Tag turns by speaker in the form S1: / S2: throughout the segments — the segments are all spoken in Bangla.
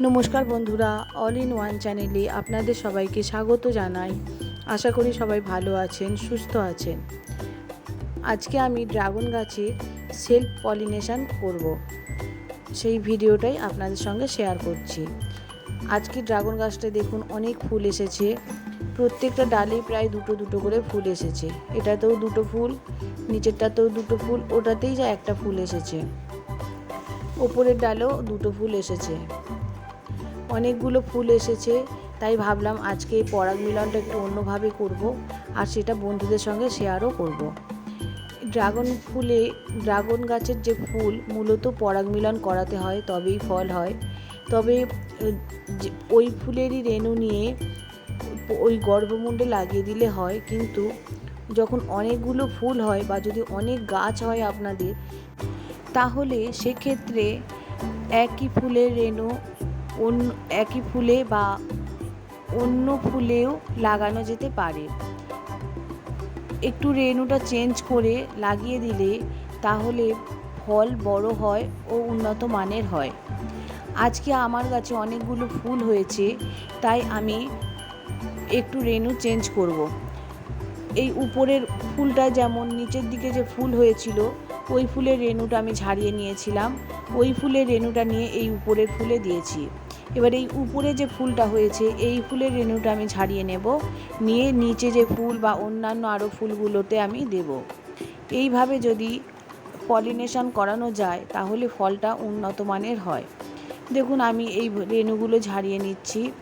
S1: নমস্কার বন্ধুরা অল ইন ওয়ান চ্যানেলে আপনাদের সবাইকে স্বাগত জানাই। আশা করি সবাই ভালো আছেন, সুস্থ আছেন। আজকে আমি ড্রাগন গাছে সেলফ পলিনেশান করব। সেই ভিডিওটাই আপনাদের সঙ্গে শেয়ার করছি। আজকে ড্রাগন গাছটা দেখুন অনেক ফুল এসেছে। প্রত্যেকটা ডালেই প্রায় দুটো দুটো করে ফুল এসেছে। এটাতেও দুটো ফুল, নিচেরটাতেও দুটো ফুল, ওটাতেই যা একটা ফুল এসেছে। ওপরের ডালেও দুটো ফুল এসেছে। অনেকগুলো ফুল এসেছে, তাই ভাবলাম আজকে এই পরাগ মিলনটা একটু অন্যভাবে করব আর সেটা বন্ধুদের সঙ্গে শেয়ারও করব। ড্রাগন ফুলে, ড্রাগন গাছের যে ফুল মূলত পরাগ মিলন করাতে হয়, তবেই ফল হয় তবে ওই ফুলেরই রেণু নিয়ে ওই গর্ভমুণ্ডে লাগিয়ে দিলে হয়, কিন্তু যখন অনেকগুলো ফুল হয় বা যদি অনেক গাছ হয় আপনাদের, তাহলে সেক্ষেত্রে একই ফুলের রেণু অন্য একই ফুলে বা অন্য ফুলেও লাগানো যেতে পারে। একটু রেণুটা চেঞ্জ করে লাগিয়ে দিলে তাহলে ফল বড় হয় ও উন্নত মানের হয়। আজকে আমার কাছে অনেকগুলো ফুল হয়েছে, তাই আমি একটু রেণু চেঞ্জ করব। এই উপরের ফুলটা যেমন নিচের দিকে যে ফুল হয়েছিল, ওই ফুলের রেণুটা আমি ছাড়িয়ে নিয়েছিলাম। ওই ফুলের রেণুটা নিয়ে এই উপরের ফুলে দিয়েছি। এবার এই উপরে যে ফুলটা হয়েছে, এই ফুলের রেণুটা আমি ছাড়িয়ে নেব। নিয়ে নিচে যে ফুল বা অন্যান্য আরও ফুলগুলোতে আমি দেব। এইভাবে যদি পলিনেশন করানো যায়, তাহলে ফলটা উন্নত মানের হয়। দেখুন, আমি এই রেণুগুলো ঝাড়িয়ে নিচ্ছি।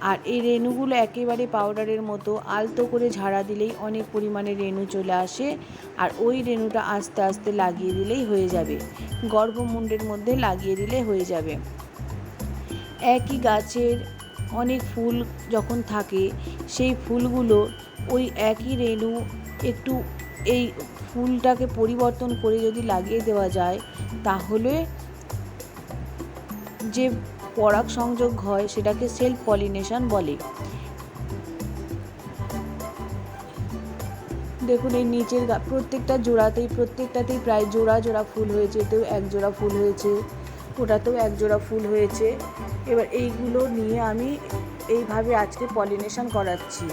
S1: আর এই রেণুগুলো একেবারে পাউডারের মতো আলতো করে ঝাড়া দিলেই অনেক পরিমাণে রেণু চলে আসে। আর ওই রেণুটা আস্তে আস্তে লাগিয়ে দিলেই হয়ে যাবে। গর্ভমুণ্ডের মধ্যে লাগিয়ে দিলে হয়ে যাবে। একই গাছের অনেক ফুল যখন থাকে, সেই ফুলগুলো ওই একই রেণু একটু এই ফুলটাকে পরিবর্তন করে যদি লাগিয়ে দেওয়া যায়, তাহলে যে পরাগ সংযোগ হয় সেটাকে সেলফ পলিনেশন বলে। দেখুন, এই নিচের প্রত্যেকটা জোড়াতেই, প্রত্যেকটাতেই প্রায় জোড়া জোড়া ফুল হয়েছে তো এক জোড়া ফুল হয়েছে। ওটাতেও এক জোড়া ফুল হয়েছে। এবার এইগুলো নিয়ে আমি এইভাবে আজকে পলিনেশন করাচ্ছি।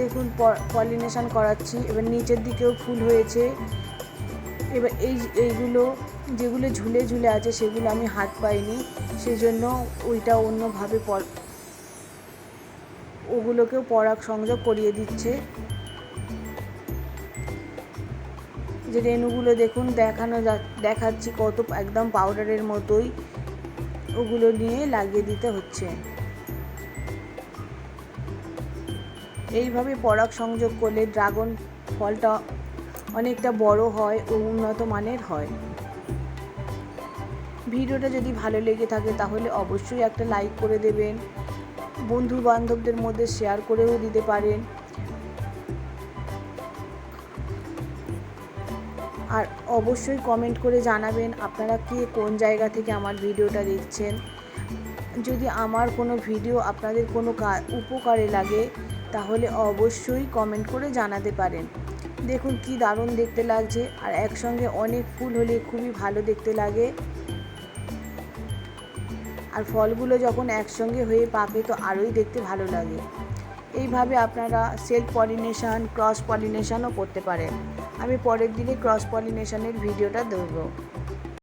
S1: দেখুন পলিনেশন করাচ্ছি। এবার নিচের দিকেও ফুল হয়েছে। এবার এই, এইগুলো যেগুলো ঝুলে ঝুলে আছে, সেগুলো আমি হাত পাইনি। সেই জন্য ওইটা অন্যভাবে ওগুলোকেও পরাগ সংযোগ করিয়ে দিচ্ছে। যে রেণুগুলো দেখুন, দেখানো যা, দেখাচ্ছি কত একদম পাউডারের মতোই ওগুলো নিয়ে লাগিয়ে দিতে হচ্ছে। এইভাবে পরাগ সংযোগ করলে ড্রাগন ফলটা অনেকটা বড় হয় ও উন্নত মানের হয়। ভিডিওটা যদি ভালো লেগে থাকে তাহলে অবশ্যই একটা লাইক করে দেবেন। বন্ধু বান্ধবদের মধ্যে শেয়ার করেও দিতে পারেন। আর অবশ্যই কমেন্ট করে জানাবেন আপনারা কে কোন জায়গা থেকে আমার ভিডিওটা দেখছেন। যদি আমার কোনো ভিডিও আপনাদের কোনো উপকারে লাগে, তাহলে অবশ্যই কমেন্ট করে জানাতে পারেন। দেখুন কি দারুণ দেখতে লাগছে, আর একসঙ্গে অনেক ফুল হলে খুবই ভালো দেখতে লাগে। আর ফলগুলো যখন একসঙ্গে হয়ে পাকে তো আরোই দেখতে ভালো লাগে। এইভাবে আপনারা সেলফ পলিনেশান ক্রস পলিনেশনও করতে পারেন। আমি পরের দিনে ক্রস পলিনেশানের ভিডিওটা দেবো